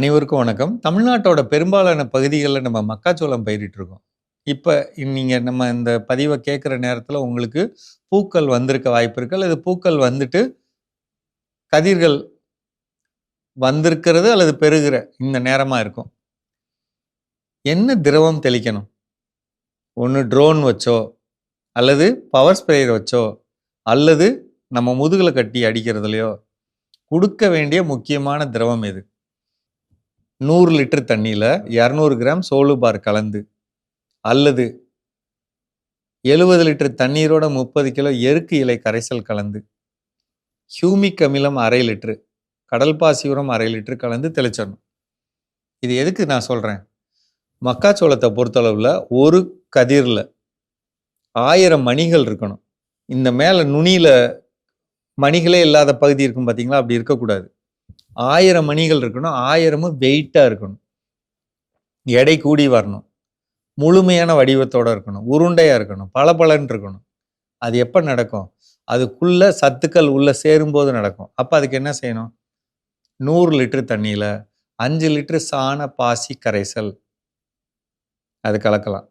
அனைவருக்கும் வணக்கம். தமிழ்நாட்டோட பெரும்பாலான பகுதிகளில் நம்ம மக்காச்சோளம் பயிரிட்டுருக்கோம் இப்போ நீங்கள் நம்ம இந்த பதிவை கேட்குற நேரத்தில் உங்களுக்கு பூக்கள் வந்திருக்க வாய்ப்பு இருக்கு. அல்லது பூக்கள் வந்துட்டு கதிர்கள் வந்திருக்கிறது அல்லது பெருகிற இந்த நேரமாக இருக்கும். என்ன திரவம் தெளிக்கணும்? ஒன்று ட்ரோன் வச்சோ அல்லது பவர் ஸ்ப்ரேயர் வச்சோ அல்லது நம்ம முதுகில் கட்டி அடிக்கிறதுலையோ கொடுக்க வேண்டிய முக்கியமான திரவம் எது? நூறு லிட்டர் தண்ணியில் இரநூறு கிராம் சோலு பார் கலந்து அல்லது எழுபது லிட்டர் தண்ணீரோட முப்பது கிலோ எருக்கு இலை கரைசல் கலந்து ஹியூமிக் அமிலம் அரை லிட்டரு கடல் பாசி உரம் அரை லிட்ரு கலந்து தெளிச்சிடணும். இது எதுக்கு நான் சொல்கிறேன் மக்காச்சோளத்தை பொறுத்தளவில் ஒரு கதிரில் ஆயிரம் மணிகள் இருக்கணும். இந்த மேலே நுனியில் மணிகளே இல்லாத பகுதி இருக்கும் பார்த்தீங்களா அப்படி இருக்கக்கூடாது. ஆயிரம் மணிகள் இருக்கணும் ஆயிரமும் வெயிட்டாக இருக்கணும். எடை கூடி வரணும். முழுமையான வடிவத்தோடு இருக்கணும். உருண்டையாக இருக்கணும். பளபளன்னு இருக்கணும். அது எப்போ நடக்கும்? அதுக்குள்ளே சத்துக்கள் உள்ளே சேரும்போது நடக்கும். அப்போ அதுக்கு என்ன செய்யணும்? நூறு லிட்டரு தண்ணியில் அஞ்சு லிட்டரு சாண பாசி கரைசல் அது கலக்கலாம்.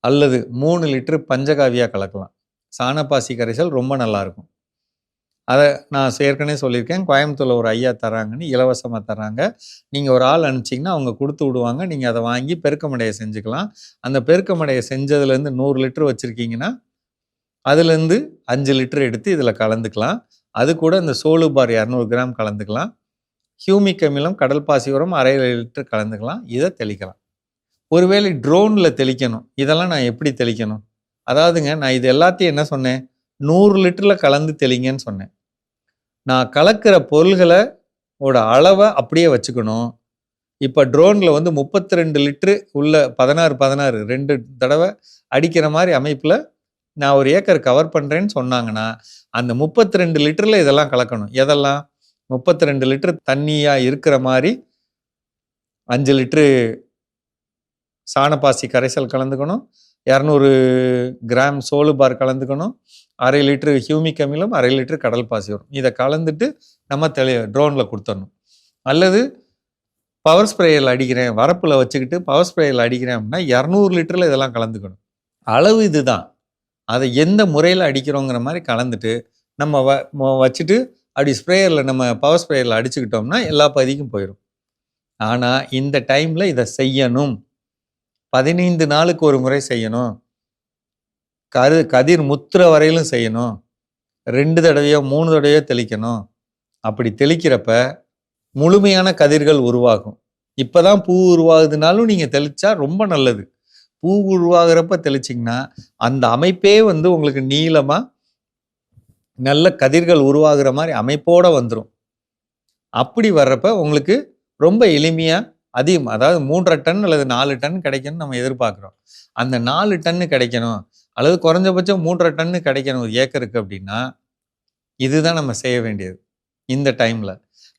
அல்லது மூணு லிட்டரு பஞ்சகாவியாக கலக்கலாம். சாணப்பாசி கரைசல் ரொம்ப நல்லாயிருக்கும் அதை நான் ஏற்கனவே சொல்லியிருக்கேன். கோயம்புத்தூரில் ஒரு ஐயா தராங்கன்னு இலவசமாக தராங்க நீங்கள் ஒரு ஆள் அனுப்பிச்சிங்கன்னா அவங்க கொடுத்து விடுவாங்க. நீங்கள் அதை வாங்கி பெருக்கமடையை செஞ்சுக்கலாம். அந்த பெருக்கமடையை செஞ்சதுலேருந்து நூறு லிட்டர் வச்சுருக்கீங்கன்னா அதுலேருந்து அஞ்சு லிட்டர் எடுத்து இதில் கலந்துக்கலாம். அது கூட இந்த சோலு பார் இரநூறு கிராம் கலந்துக்கலாம். ஹியூமிக் அமிலம் கடல் பாசி உரம் அரை லிட்டர் கலந்துக்கலாம். இதை தெளிக்கலாம். ஒருவேளை ட்ரோனில் தெளிக்கணும். இதெல்லாம் நான் எப்படி தெளிக்கணும்? அதாவதுங்க நான் இது எல்லாத்தையும் என்ன சொன்னேன்? நூறு லிட்டரில் கலந்து தெளிங்கன்னு சொன்னேன். நான் கலக்கிற பொருள்களை ஓட அளவை அப்படியே வச்சுக்கணும். இப்போ ட்ரோனில் வந்து முப்பத்தி ரெண்டு லிட்ரு உள்ள பதினாறு பதினாறு ரெண்டு தடவை அடிக்கிற மாதிரி அமைப்பில் நான் ஒரு ஏக்கர் கவர் பண்ணுறேன்னு சொன்னாங்கன்னா அந்த முப்பத்தி ரெண்டு லிட்டரில் இதெல்லாம் கலக்கணும். எதெல்லாம்? முப்பத்தி ரெண்டு லிட்டர் தண்ணியாக இருக்கிற மாதிரி அஞ்சு லிட்ரு சாணப்பாசி கரைசல் கலந்துக்கணும். இரநூறு கிராம் சோலுபார் கலந்துக்கணும். அரை லிட்டரு ஹியூமிக் அமிலம் அரை லிட்டரு கடல் பாசி வரும். இதை கலந்துட்டு நம்ம தெளி ட்ரோனில் கொடுத்துடணும். அல்லது பவர் ஸ்ப்ரேயில் அடிக்கிறேன் வரப்பில் வச்சுக்கிட்டு பவர் ஸ்ப்ரேயரில் அடிக்கிறேன் அப்படின்னா இரநூறு லிட்டரில் இதெல்லாம் கலந்துக்கணும். அளவு இதுதான். அதை எந்த முறையில் அடிக்கிறோங்கிற மாதிரி கலந்துட்டு நம்ம வ வச்சுட்டு அப்படி ஸ்ப்ரேயரில் நம்ம பவர் ஸ்ப்ரேயரில் அடிச்சுக்கிட்டோம்னா எல்லா பகுதிக்கும் போயிடும் ஆனால் இந்த டைமில் இதை செய்யணும். பதினைந்து நாளுக்கு ஒரு முறை செய்யணும். கரு கதிர் முத்துற வரையிலும் செய்யணும். ரெண்டு தடவையோ மூணு தடவையோ தெளிக்கணும். அப்படி தெளிக்கிறப்ப முழுமையான கதிர்கள் உருவாகும். இப்பதான் பூ உருவாகுதுனாலும் நீங்க தெளிச்சா ரொம்ப நல்லது. பூ உருவாகிறப்ப தெளிச்சிங்கன்னா அந்த அமைப்பே வந்து உங்களுக்கு நீளமா நல்ல கதிர்கள் உருவாகிற மாதிரி அமைப்போட வந்துடும் அப்படி வர்றப்ப உங்களுக்கு ரொம்ப எளிமையா அதிகம் அதாவது மூன்றரை டன் அல்லது நாலு டன் கிடைக்கணும்னு நம்ம எதிர்பார்க்குறோம். அந்த நாலு டன்னு கிடைக்கணும். அல்லது குறைஞ்சபட்சம் மூன்றரை டன்னு கிடைக்கணும் ஒரு ஏக்கருக்கு அப்படின்னா இதுதான் நம்ம செய்ய வேண்டியது இந்த டைமில்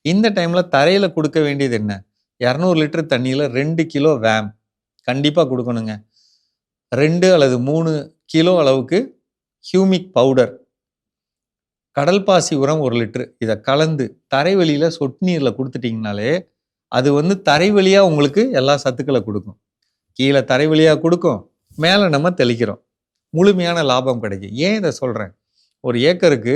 இந்த டைமில் தரையில் கொடுக்க வேண்டியது என்ன? இரநூறு லிட்டர் தண்ணியில் ரெண்டு கிலோ வேம் கண்டிப்பாக கொடுக்கணுங்க. ரெண்டு அல்லது மூணு கிலோ அளவுக்கு ஹியூமிக் பவுடர். கடல் பாசி உரம் ஒரு லிட்டரு. இதை கலந்து தரைவெளியில் சொட்டு நீரில் கொடுத்துட்டிங்கனாலே அது வந்து தரைவழியாக உங்களுக்கு எல்லா சத்துக்களை கொடுக்கும். கீழே தரைவழியாக கொடுக்கும் மேலே நம்ம தெளிக்கிறோம். முழுமையான லாபம் கிடைக்கும். ஏன் இதை சொல்கிறேன் ஒரு ஏக்கருக்கு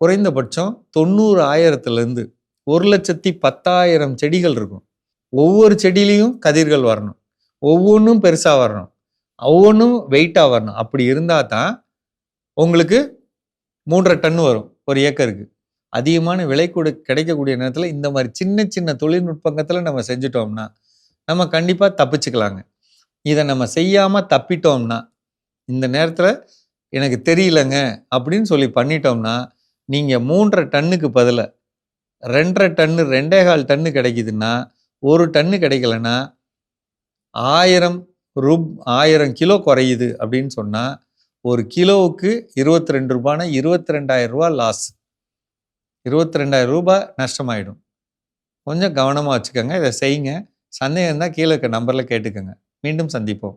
குறைந்தபட்சம் தொண்ணூறு ஆயிரத்துலேருந்து ஒரு லட்சத்தி பத்தாயிரம் செடிகள் இருக்கும். ஒவ்வொரு செடியிலையும் கதிர்கள் வரணும். ஒவ்வொன்றும் பெருசாக வரணும். ஒவ்வொன்றும் வெயிட்டாக வரணும். அப்படி இருந்தால் தான் உங்களுக்கு மூன்றரை டன் வரும் ஒரு ஏக்கருக்கு. அதிகமான விலை கொடு கிடைக்கக்கூடிய நேரத்தில் இந்த மாதிரி சின்ன சின்ன தொழில்நுட்பங்கத்தில் நம்ம செஞ்சுட்டோம்னா நம்ம கண்டிப்பாக தப்பிச்சுக்கலாங்க. இதை நம்ம செய்யாமல் தப்பிட்டோம்னா இந்த நேரத்தில் எனக்கு தெரியலங்க அப்படின்னு சொல்லி பண்ணிட்டோம்னா நீங்கள் மூன்றரை டன்னுக்கு பதிலாக ரெண்டரை டன்னு ரெண்டே கால் டன்னு கிடைக்குதுன்னா ஒரு டன்னு கிடைக்கலன்னா ஆயிரம் ரூப் ஆயிரம் கிலோ குறையுது அப்படின்னு சொன்னால் ஒரு கிலோவுக்கு இருபத்தி ரெண்டு ரூபானா இருபத்தி ரெண்டாயிரம் ரூபா லாஸ் இருபத்தி ரெண்டாயிரம் ரூபாய் நஷ்டமாயிடும். கொஞ்சம் கவனமாக வச்சுக்கோங்க இதை செய்யுங்க. சந்தேகம் இருந்தால் கீழே இருக்க நம்பரில் கேட்டுக்கோங்க. மீண்டும் சந்திப்போம்.